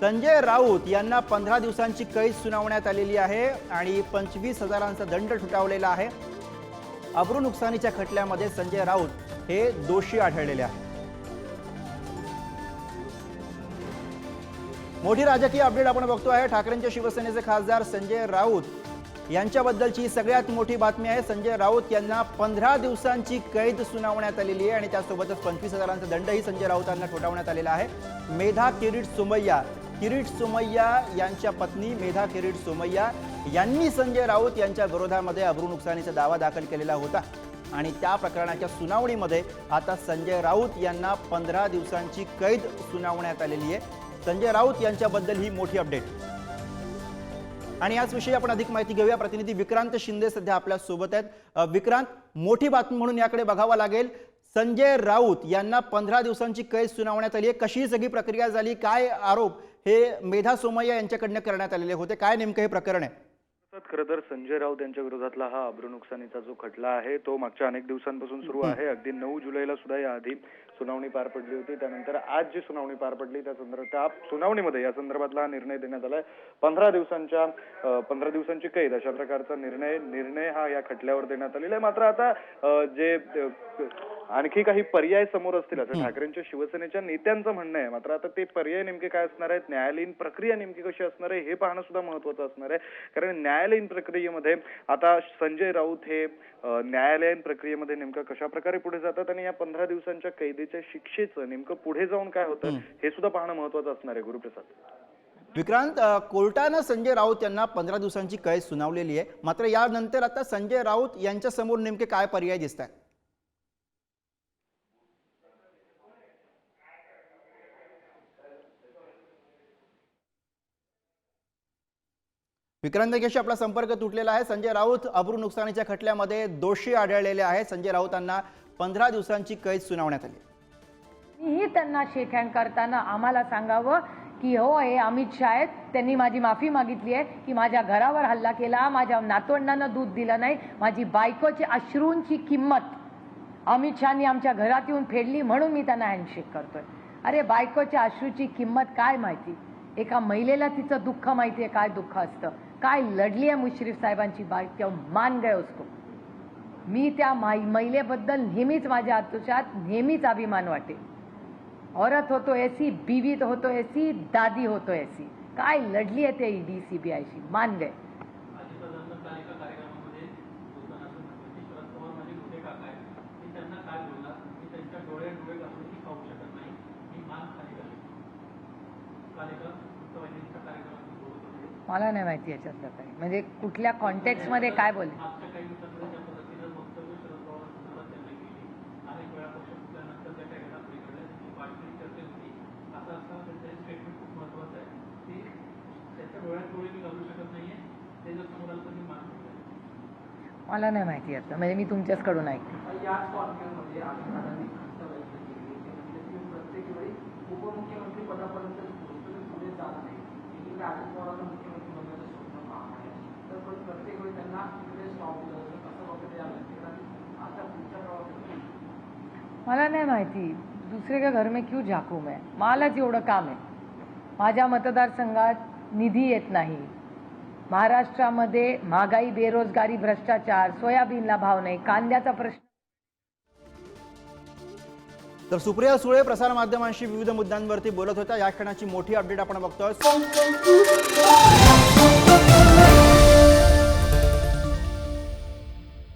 संजय राऊत यांना पंधरा दिवसांची कैद सुनावण्यात आलेली आहे आणि पंचवीस हजारांचा दंड ठुठावलेला आहे. अब्रू नुकसानीच्या खटल्यामध्ये संजय राऊत हे दोषी आढळलेले आहेत. मोठी राजकीय अपडेट आपण बघतो आहे. ठाकरेंच्या शिवसेनेचे खासदार संजय राऊत यांच्याबद्दलची सगळ्यात मोठी बातमी आहे. संजय राऊत यांना पंधरा दिवसांची कैद सुनावण्यात आलेली आहे आणि त्यासोबतच पंचवीस हजारांचा दंडही संजय राऊत यांना ठोठावण्यात आलेला आहे. मेधा किरीट सुमय्या किरीट सोमय्या यांच्या पत्नी मेधा किरीट सोमय्या यांनी संजय राऊत यांच्या विरोधामध्ये अब्रू नुकसानीचा दावा दाखल केलेला होता. आणि त्या प्रकरणाच्या सुनावणीमध्ये आता संजय राऊत यांना पंधरा दिवसांची कैद सुनावण्यात आलेली आहे. संजय राऊत यांच्याबद्दल ही मोठी अपडेट. आणि याचविषयी आपण अधिक माहिती घेऊया. प्रतिनिधी विक्रांत शिंदे सध्या आपल्यासोबत आहेत. विक्रांत मोठी बातमी म्हणून याकडे बघावं लागेल. संजय राऊत यांना पंधरा दिवसांची कैद सुनावण्यात आली आहे. कशी सगळी प्रक्रिया झाली? काय आरोप? हे मेधा सोमय्या यांच्याकडनं करण्यात आलेले होते. काय नेमकं हे प्रकरण आहे? खरं तर संजय राऊत यांच्या विरोधातला हा अब्रू नुकसानीचा जो खटला आहे तो मागच्या अनेक दिवसांपासून सुरू आहे. अगदी नऊ जुलैला सुद्धा याआधी सुनावणी पार पडली होती. त्यानंतर आज जी सुनावणी पार पडली त्या संदर्भात त्या सुनावणीमध्ये या संदर्भातला हा निर्णय देण्यात आलाय. पंधरा दिवसांच्या पंधरा दिवसांची कैद अशा प्रकारचा निर्णय निर्णय हा या खटल्यावर देण्यात आलेला आहे. मात्र आता जे आणखी काही पर्याय समोर असतील असं ठाकरेंच्या शिवसेनेच्या नेत्यांचं म्हणणं आहे. मात्र आता ते पर्याय नेमके काय असणार आहेत? न्यायालयीन प्रक्रिया नेमकी कशी असणार आहे? हे पाहणं सुद्धा महत्वाचं असणार आहे. कारण न्यायालयीन प्रक्रियेमध्ये. आता संजय राऊत हे न्यायालयीन प्रक्रियेमध्ये नेमकं कशा प्रकारे पुढे जातात आणि या पंधरा दिवसांच्या कैदेच्या शिक्षेचं नेमकं पुढे जाऊन काय होतं हे. सुद्धा पाहणं महत्वाचं असणार आहे गुरुप्रसाद. विक्रांत कोर्टानं संजय राऊत यांना पंधरा दिवसांची कैद सुनावलेली आहे. मात्र यानंतर आता संजय राऊत यांच्या समोर नेमके काय पर्याय दिसत आहेत विक्रांत देशेशी आपला संपर्क तुटलेला आहे. संजय राऊत अब्रू नुकसानीच्या खटल्यामध्ये दोषी आढळलेले आहे. संजय राऊतांना पंधरा दिवसांची कैद सुनावण्यात आली. मीही त्यांना शेक करताना आम्हाला सांगावं की हो हे अमित शाह आहेत. त्यांनी माझी माफी मागितली आहे की माझ्या घरावर हल्ला केला. माझ्या नातवंडांना दूध दिलं नाही. माझी बायकोची अश्रूंची किंमत अमित शहानी आमच्या घरात येऊन फेडली म्हणून मी त्यांना हँडशेक करतोय. अरे बायकोच्या अश्रूची किंमत काय माहिती? एका महिलेला तिचं दुःख माहिती आहे. काय दुःख असतं? काय लढली आहे मुश्रीफ साहेबांची बायको मान गए उसको. मी त्या माई महिलेबद्दल नेहमीच माझ्या आतुष्यात नेहमीच अभिमान वाटे. औरत होतो ऐसी बीवी होतो ऐसी दादी होतो ऐसी. काय लढली आहे ते ईडी सीबीआयशी मान गए मला नाही माहिती याच्यातलं काही म्हणजे कुठल्या कॉन्टेक्स्ट काय बोलले? मला नाही माहिती यातलं म्हणजे मी तुमच्याचकडून ऐकते. याच मला नाही माहिती दुसरे का घर में क्यों झाकू मैं? मलाच एवढं काम आहे. माझ्या मतदारसंघात निधी येत नाही. महाराष्ट्रामध्ये महागाई बेरोजगारी भ्रष्टाचार सोयाबीनला भाव नाही कांद्याचा प्रश्न. तर सुप्रिया सुळे प्रसारमाध्यमांशी विविध मुद्द्यांवरती बोलत होत्या. या क्षणाची मोठी अपडेट आपण बघतोय.